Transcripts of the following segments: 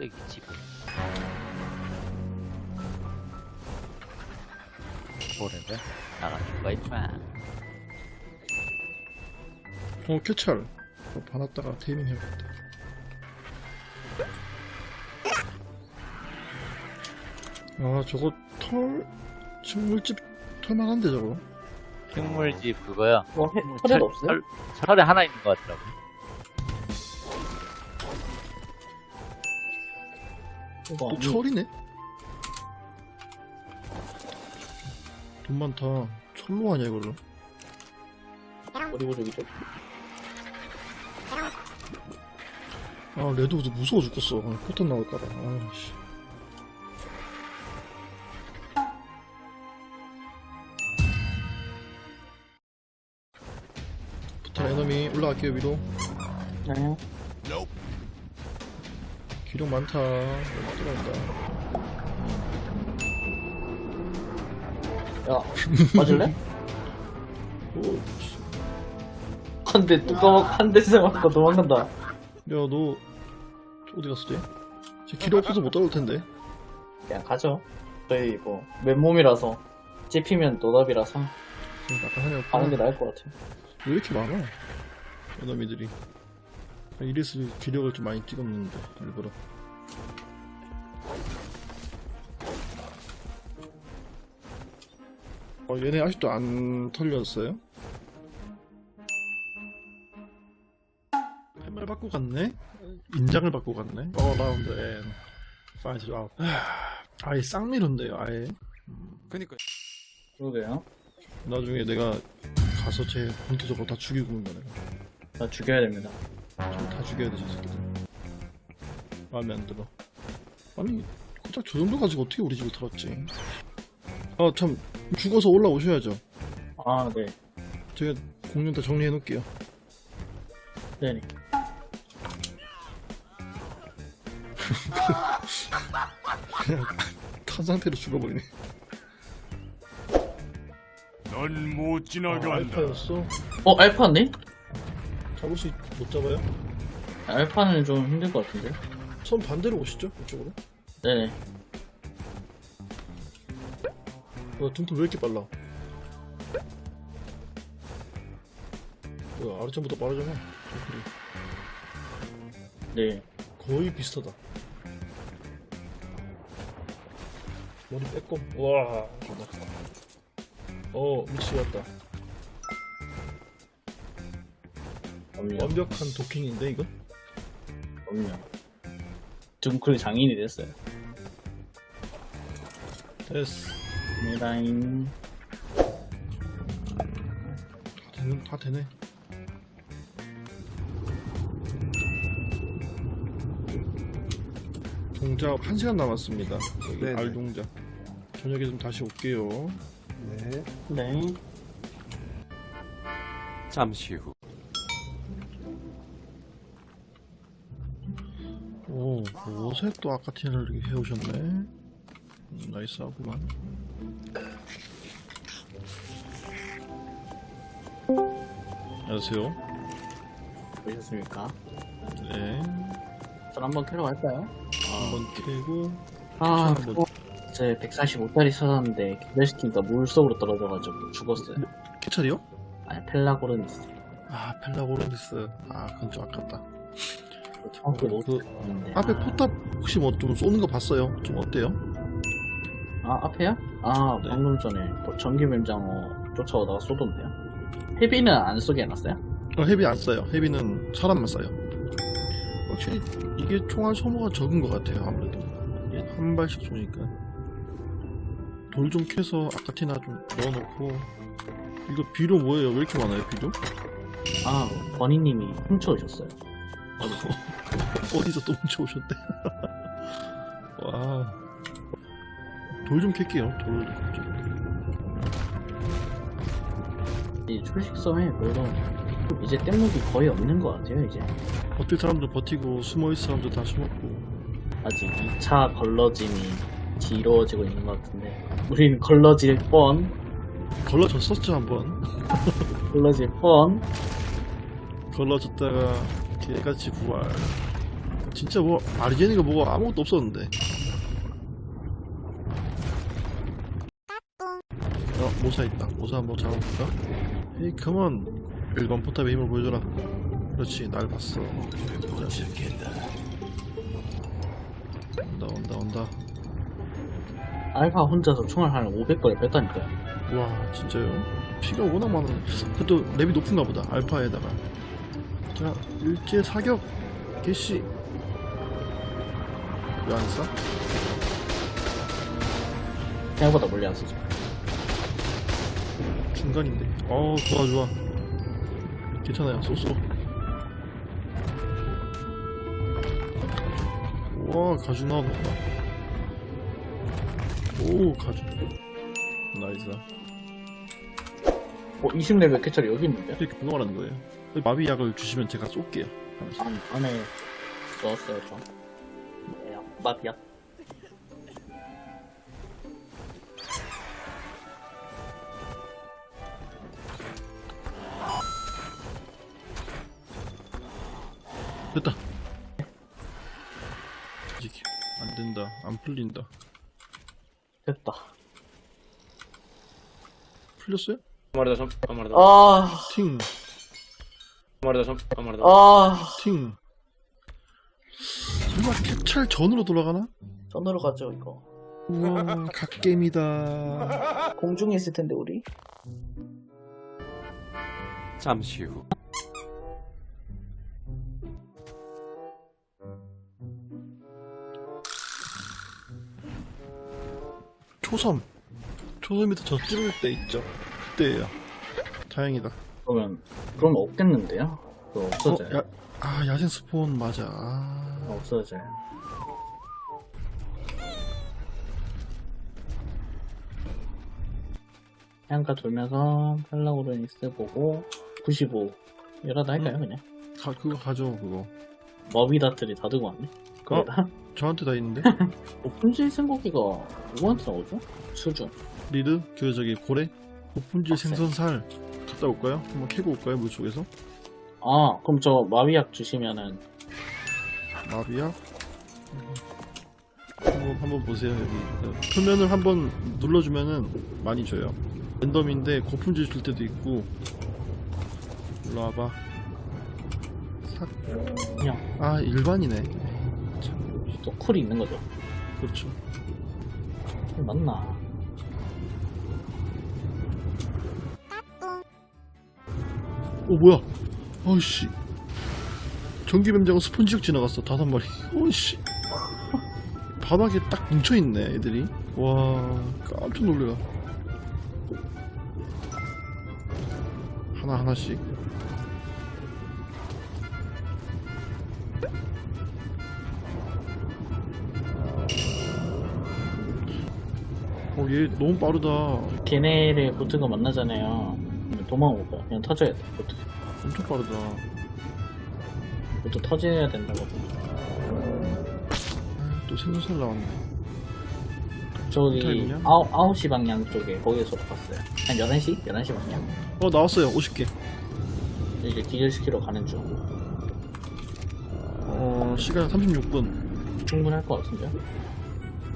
꼭대기 집을. 뭐래래? 나갈 수가 있구만 어 캐찰. 어, 받았다가 테이밍 해야겠다. 아 저거 털 식물집 털만한데 저거? 식물집 그거야. 뭐, 해, 털에도 없어요? 철, 철에 하나 있는 것 같더라고 이거 또 아니, 철이네? 돈 많다. 철로 하냐 그리고 저기 좀. 아 레드우드 무서워 죽겠어. 아, 포탄 나올까봐. 아씨. 포탄 에너미 올라갈게요 위로. 네. 기록 많다 여기 들어간다 야, 맞을래? 오, 씨. 한대 뚜껑 한 대씩 맞고 도망간다. 야, 너 어디 갔어, 쟤? 쟤 길이 없어서 못 따라올 텐데. 그냥 가죠. 저희 뭐 맨몸이라서 찝히면 노답이라서 지금 약간 한이 가는 게. 나을 것 같아. 왜 이렇게 많아? 에너미들이. 이래서 기력을 좀 많이 찍었는데, 일부러. 어, 얘네 아직도 안 털렸어요? 펜말 받고 갔네? 인장을 받고 갔네? 어, 라운드 앤. 파이트 아웃. 아예 쌍미로인데요, 아예. 그니까 그러게요. 나중에 내가 가서 제 본토 저거 다 죽이고 온다 내가 나 죽여야 됩니다. 저다 죽여야 돼저 새끼들 마음에 안 들어 아니 고작 저 정도 가지고 어떻게 우리 집을 털었지 아 참 죽어서 올라오셔야죠 아, 네. 제가 공룡 다 정리해 놓을게요 네네. 그냥 탄 상태로 죽어버리네 넌못 아, 지나간다. 알파였어 어, 알파인데? 잡을 수못 잡아요? 알파는 좀 힘들 것 같은데? 선 반대로 오시죠 이쪽으로 네네. 어, 등불 왜 이렇게 빨라 뭐야 아래쪽부터 빠르잖아 등불이 네. 거의 비슷하다. 머리 빼꼼. 와. 어, 미치 왔다. 그럼요. 완벽한 도킹인데 이거? 그럼요. 둥클 장인이 됐어요. 됐어. 다 되는, 다 되네. 동작 1시간 남았습니다. 여기 네네. 알 동작. 저녁에 좀 다시 올게요. 네. 네. 잠시 후. 오, 오색도 아카티나를 이렇게 해오셨네. 음, 나이스하구만. 안녕하세요. 보셨습니까? 네. 전 한번 캐러 갈까요? 한번 캐고, 아, 한번- 그거 제 145짜리 찾았는데 기절시키니까 물속으로 떨어져가지고 죽었어요. 캐찰이요? 아니 펠라고르니스. 아, 펠라고르니스. 아, 그건 좀 아깝다. 정확히 못 그, 찾았는데. 앞에 아, 포탑 혹시 뭐 좀 쏘는 거 봤어요? 좀 어때요? 아 앞에요? 아 네. 방금 전에 뭐 전기 뱀장어 쫓아오다가 쏘던데요. 헤비는 안 쏘게 해놨어요? 어, 헤비 안 써요. 헤비는 사람만 써요. 확실히 이게 총알 소모가 적은 것 같아요. 아무래도 한 발씩 쏘니까 돌 좀 캐서 아카티나 좀 넣어놓고 이거 비료 뭐예요? 왜 이렇게 많아요? 비료? 아 버니님이 훔쳐오셨어요. 어디서 또 훔쳐오셨대? 와. 돌 좀 캘게요. 돌 좀. 이 초식성에 그래도 이제 뗏목이 거의 없는 것 같아요 이제. 버틸 사람들 버티고 숨어있을 사람들 다 숨었고 아직 2차 걸러짐이 이루어지고 있는 것 같은데 우린 걸러질 뻔 걸러졌었죠 한번. 걸러질 뻔 걸러졌다가 개같이 부활. 진짜 뭐 아르제니가 뭐가 아무것도 없었는데 어 모사 있다 모사 한번 잡아볼까? 에이 컴온 일반 포탑의 힘을 보여줘라 그렇지 날 봤어 온다 온다 온다 알파 혼자서 총알 한 500발을 뺐다니까요. 와 진짜요? 피가 워낙 많아 그것도 랩이 높은가 보다 알파에다가 자 일제 사격 개시. 왜안 쏴? 생각보다 멀리 안 쓰죠. 중간인데. 어 좋아 좋아. 괜찮아요. 쏘쏘. 와 가죽 나온다. 오 가죽. 나이스. 어, 20레벨 캐처리 여기 있는데? 이렇게 분노하라는 거예요 마비약을 주시면 제가 쏠게요 하면서. 안, 안에 넣었어요, 저. 뭐야, 마비야. 됐다. 이게 안 된다. 안 풀린다. 됐다. 풀렸어요? Muerto, son, han muerto. 아, 팅, Muerto, son, han muerto. 아. 팅. 설마 캡찰 전으로 돌아가나? 전으로 가죠 이거 우와, 갓겜이다. 공중에 있을 텐데 우리 잠시 후. 초섬. 초섬에서 저 찌를 때 있죠. 그때예요. 다행이다. 그러면, 그럼 없겠는데요? 그거 없어져요. 어, 야, 아, 야생 스폰 맞아. 아, 없어져요. 해안가 돌면서 팔라우르니스 보고 95 이러다 할까요 그냥? 가, 그거 가져, 그거. 머비다트리 다 들고 왔네 그러다 저한테 다 있는데? 오픈질 생고기가 누구한테 나오죠? 수준 리드? 그, 저기, 고래? 오픈질 빡세. 생선살. 갔다 올까요? 한번 캐고 올까요, 물 속에서? 아 그럼 저 마비약 주시면은 마비야? 한번 한번 보세요 여기 그 표면을 한번 눌러주면은 많이 줘요. 랜덤인데 고품질 줄 때도 있고. 일로 와봐. 삭. 그냥 아 일반이네. 또 쿨이 있는 거죠 그렇죠. 맞나 오 뭐야? 어이씨. 전기뱀장어 스폰지역 지나갔어 다섯 마리. 어이씨. 바닥에 딱 뭉쳐 있네 애들이. 와 깜짝 놀래라. 하나 하나씩. 어, 얘 너무 빠르다. 걔네를 보트가 만나잖아요 도망올 거야 그냥 터져야 돼 보트 엄청 빠르다. 보트 터져야 된다고 아, 또 생선살 나왔네. 저기 타임이냐? 아홉, 9시 방향 쪽에 거기에서 봤어요 한 11시? 11시 방향 어, 나왔어요. 50개. 이제 기절 시키러 가는 중 어, 시간 36분. 충분할 것 같은데요?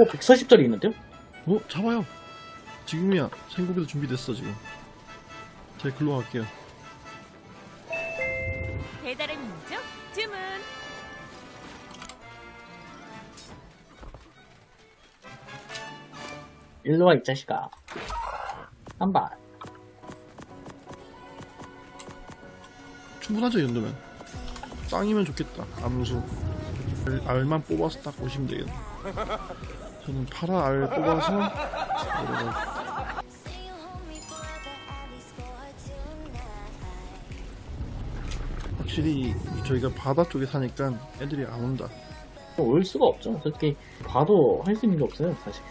어 140짜리 있는데요? 어, 잡아요. 지금이야. 생고기도 준비됐어, 지금. 제가 글로 갈게요. 배달의 민족 주문 일로 와 이 자식아 한 발 충분하죠, 이 정도면. 짱이면 좋겠다. 암수. 알, 알만 뽑아서 딱 오시면 되겠네. 저는 파라 알 뽑아서, 확실히 저희가 바다 쪽에 사니까 애들이 안 온다. 올 수가 없죠 솔직히 봐도 할 수 있는 게 없어요 사실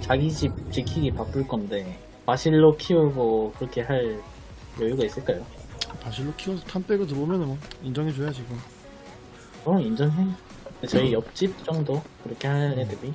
자기 집 지키기 바쁠 건데 마실로 키우고 그렇게 할 여유가 있을까요? 바실로 키워서 탄 빼고 들어오면 뭐 인정해줘야 지금. 어 인정해 저희 옆집 정도 그렇게 할 애들이